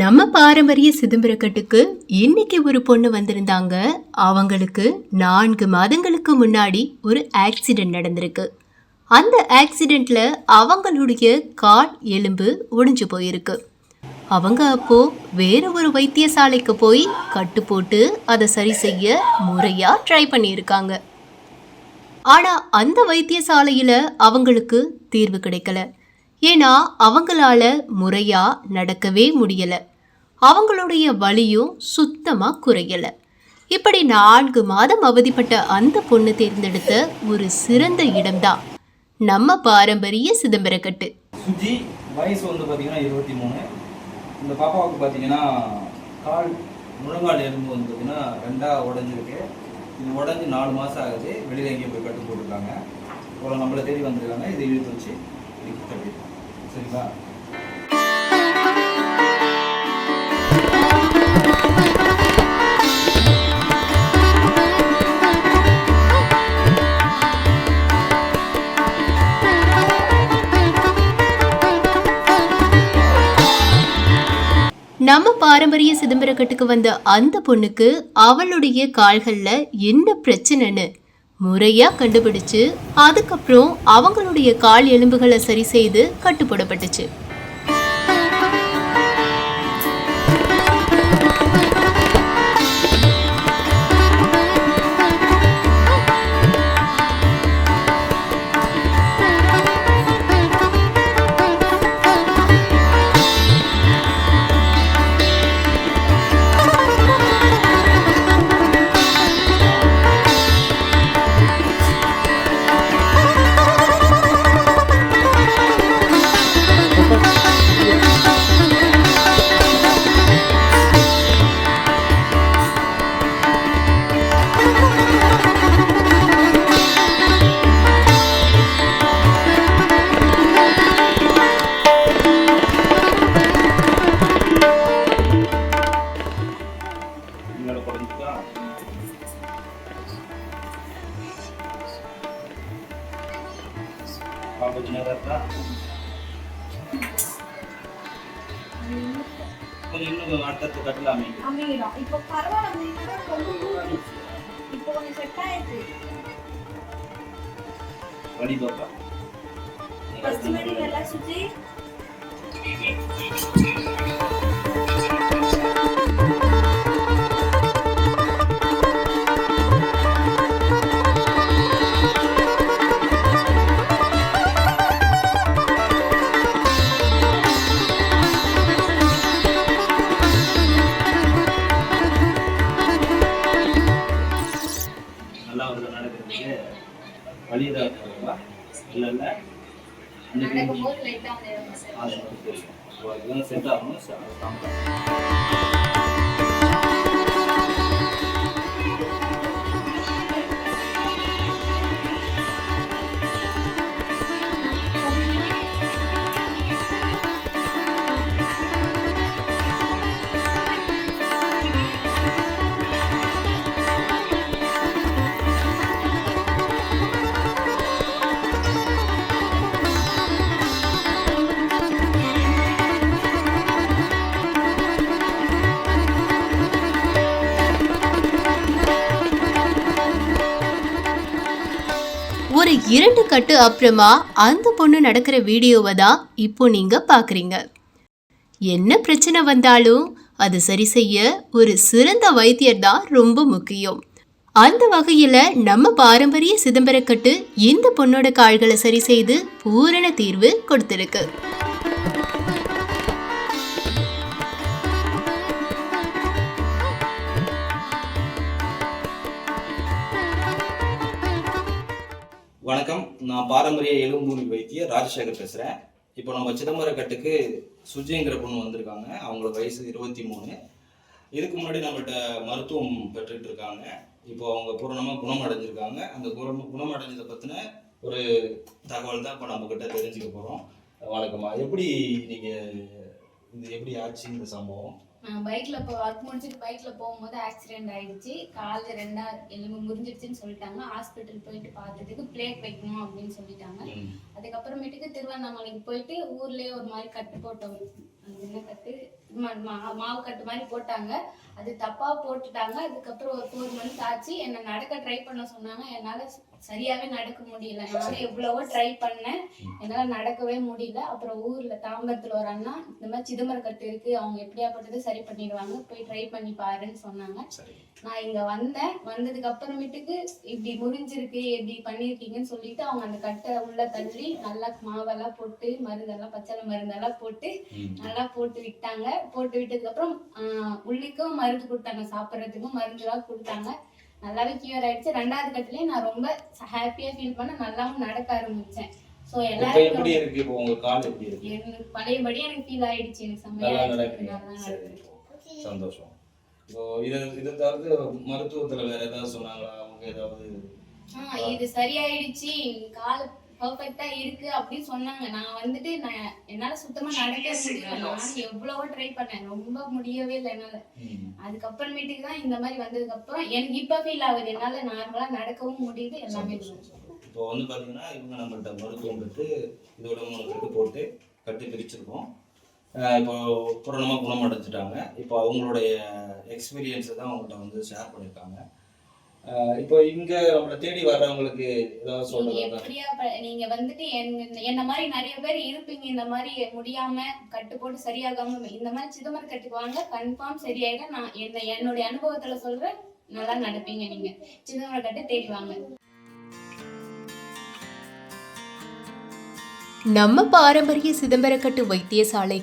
நம்ம பாரம்பரிய சிதம்பரக்கட்டுக்கு இன்னைக்கு ஒரு பொண்ணு வந்திருந்தாங்க. அவங்களுக்கு நான்கு மாதங்களுக்கு முன்னாடி ஒரு ஆக்சிடென்ட் நடந்திருக்கு. அந்த ஆக்சிடெண்ட்ல அவங்களுடைய கால் எலும்பு ஒடிஞ்சு போயிருக்கு. அவங்க அப்போ வேற ஒரு வைத்தியசாலைக்கு போய் கட்டு போட்டு அதை சரி செய்ய முறையா ட்ரை பண்ணியிருக்காங்க. ஆனா அந்த வைத்தியசாலையில அவங்களுக்கு தீர்வு கிடைக்கல. ஏன்னா அவங்களால முறையா நடக்கவே முடியல. அவங்களுடைய வலியும் சுத்தமா குறையல. இப்படி நான்கு மாதம் அவதிப்பட்ட அந்த பொண்ணு தேர்ந்தெடுத்த ஒரு சிறந்த இடம்தான் நம்ம பாரம்பரிய சிதம்பரக்கட்டு சுஜி வயசு வந்து பார்த்தீங்கன்னா இருபத்தி மூணு. இந்த பாப்பாவுக்கு பார்த்தீங்கன்னா கால் முழங்கால் எலும்பு வந்து பார்த்தீங்கன்னா ரெண்டாக உடஞ்சிருக்கு. இது உடஞ்சி நாலு மாதம் ஆகுது. வெளியில் எங்கேயும் போய் கட்டு போட்டிருக்காங்க. அப்புறம் நம்மளை தேடி வந்திருக்காங்க. இதை இழுத்து வச்சு கட்டிருக்காங்க சரிங்களா? நம்ம பாரம்பரிய சிதம்பரக்கட்டுக்கு வந்த அந்த பொண்ணுக்கு அவளுடைய கால்கள்ல என்ன பிரச்சனைன்னு முறையாக கண்டுபிடிச்சு அதுக்கப்புறம் அவங்களுடைய கால் எலும்புகளை சரி செய்து கட்டுப்படப்பட்டுச்சு. குறைஞ்சிக்கா பாப்பா சின்னதாக இருக்கா கொஞ்சம் இன்னும் அடுத்தடுத்து கட்டலாமே அமையிடும் இப்போ பரவாயில்ல முன்னாடி கொஞ்சம் ஊறிடுச்சு. இப்போ கொஞ்சம் செட் ஆயிடுச்சு வலி பாப்பா ஃபர்ஸ்ட் மாதிரி நல்லா சுத்தி இல்லை இல்லை அதுதான் செட் ஆகணும் ஒரு இரண்டு கட்டு அப்புறமா அந்த பொண்ணு நடக்கிற வீடியோவை தான் இப்போ நீங்கள் பார்க்குறீங்க. என்ன பிரச்சனை வந்தாலும் அது சரி செய்ய ஒரு சிறந்த வைத்தியர் தான் ரொம்ப முக்கியம். அந்த வகையில் நம்ம பாரம்பரிய சிதம்பரக்கட்டு இந்த பொண்ணோட கால்களை சரி செய்து பூரண தீர்வு கொடுத்துருக்கு. வணக்கம். நான் பாரம்பரிய எலும்பூரி வைத்திய ராஜசேகர் பேசுகிறேன் இப்போ நம்ம சிதம்பரக்கட்டுக்கு சுஜிங்கிற பொண்ணு வந்திருக்காங்க. அவங்களோட வயசு இருபத்தி மூணு. இதுக்கு முன்னாடி நம்மகிட்ட மருத்துவம் பெற்றுட்டு இருக்காங்க. இப்போ அவங்க பூரணமாக குணமடைஞ்சிருக்காங்க. அந்த குணம் குணமடைஞ்சதை பற்றின ஒரு தகவல் தான் இப்போ நம்மக்கிட்ட தெரிஞ்சுக்க போகிறோம் வணக்கம்மா. எப்படி நீங்கள் இது எப்படி ஆச்சு இந்த சம்பவம்? பைக்ல இப்போ ஒர்க் முடிச்சுட்டு பைக்ல போகும்போது ஆக்சிடென்ட் ஆயிடுச்சு. காலில் ரெண்டா எலும்பு முறிஞ்சிடுச்சுன்னு சொல்லிட்டாங்க. ஹாஸ்பிட்டல் போயிட்டு பார்த்ததுக்கு பிளேட் வைக்கணும் அப்படின்னு சொல்லிட்டாங்க. அதுக்கப்புறமேட்டுக்கு திருவண்ணாமலைக்கு போயிட்டு ஊர்லயே ஒரு மாதிரி கட்டு போட்டோம். என்ன கட்டு? மாவு கட்டு மாதிரி போட்டாங்க. அது தப்பா போட்டுட்டாங்க. அதுக்கப்புறம் ஒரு ஃபோர் மந்த்ஸ் ஆச்சு. என்னை நடக்க ட்ரை பண்ண சொன்னாங்க. என்னால சரியாவே நடக்க முடியல. நானும் எவ்வளவோ ட்ரை பண்ணேன். என்னால நடக்கவே முடியல. அப்புறம் ஊர்ல தாம்பரத்துல ஒரு அண்ணா இந்த மாதிரி சிதம்பரம் கட்டு இருக்கு. அவங்க எப்படியாப்பட்டது சரி பண்ணிடுவாங்க. போய் ட்ரை பண்ணி பாருன்னு சொன்னாங்க. நான் இங்க வந்தேன். வந்ததுக்கு அப்புறமேட்டுக்கு இப்படி முறிஞ்சிருக்கு இப்படி பண்ணிருக்கீங்கன்னு சொல்லிட்டு அவங்க அந்த கட்டை உள்ள தள்ளி நல்லா மாவெல்லாம் போட்டு மருந்தெல்லாம் பச்சளை மருந்தெல்லாம் போட்டு. நல்லா போட்டு விட்டாங்க. போட்டு விட்டதுக்கு அப்புறம் ஆஹ், உள்ளிக்கும் மருந்து கொடுத்தாங்க சாப்பிட்றதுக்கும் மருந்துலாம் கொடுத்தாங்க. நல்லாவே கியூர் ஆயிடுச்சு. ரெண்டாவது கட்டிலே நான் ரொம்ப ஹாப்பியா ஃபீல் பண்ண நல்லாவும் நடக்க ஆரம்பிச்சேன். இப்போ எல்லாரும் எப்படி இருக்கு? இப்போ உங்க கால் எப்படி இருக்கு? எனக்கு பழையபடி எனக்கு ஃபீல் ஆயிடுச்சு. எனக்கு செம்மையா. நடக்குது. சந்தோஷம். இப்போ இது இது தவிர்த்து மருத்துவத்துல வேற ஏதாவது சொன்னாங்களா? அவங்க ஏதாவது இது சரியாயிடுச்சு. கால் பர்ஃபெக்ட்டா இருக்கு அப்படின்னு சொன்னாங்க. நான் வந்துட்டு நான் என்னால சுத்தமா நடக்க முடியல. நான் எவ்வளவோ ட்ரை பண்ணேன். ரொம்ப முடியவே இல்லை என்னால. அதுக்கப்புறமேட்டுக்கு தான் இந்த மாதிரி வந்ததுக்கு அப்புறம் எனக்கு இப்ப ஃபீல் ஆகுது. என்னால நார்மலா நடக்கவும் முடியுது எல்லாமே. இப்போ வந்து பாத்தீங்கன்னா இவங்க நம்மள்ட்ட மருத்துவம் பெற்று இதோட மூணு கட்டு போட்டு கட்டி பிரிச்சிருக்கோம். இப்போ பூரணமாக குணமடைஞ்சிட்டாங்க. இப்போ அவங்களுடைய எக்ஸ்பீரியன்ஸை தான் அவங்கள்ட்ட வந்து ஷேர் பண்ணியிருக்காங்க. இப்போ இங்க நம்மளை தேடி வர்றவங்களுக்கு ஏதாவது நீங்க சொல்றதா? நீங்க வந்துட்டு என்ன என்ன மாதிரி நிறைய பேர் இருப்பீங்க இந்த மாதிரி முடியாம கட்டு போட்டு சரியாகாம இந்த மாதிரி சிதம்பரம் கட்டுக்கு வாங்க கன்ஃபார்ம் சரியாயிடும் நான் என்ன என்னுடைய அனுபவத்துல சொல்றேன் நல்லா நடப்பீங்க நீங்க. சிதம்பரம் கட்டு தேடி வாங்க. நம்ம பாரம்பரிய சிதம்பரக்கட்டு வைத்தியசாலை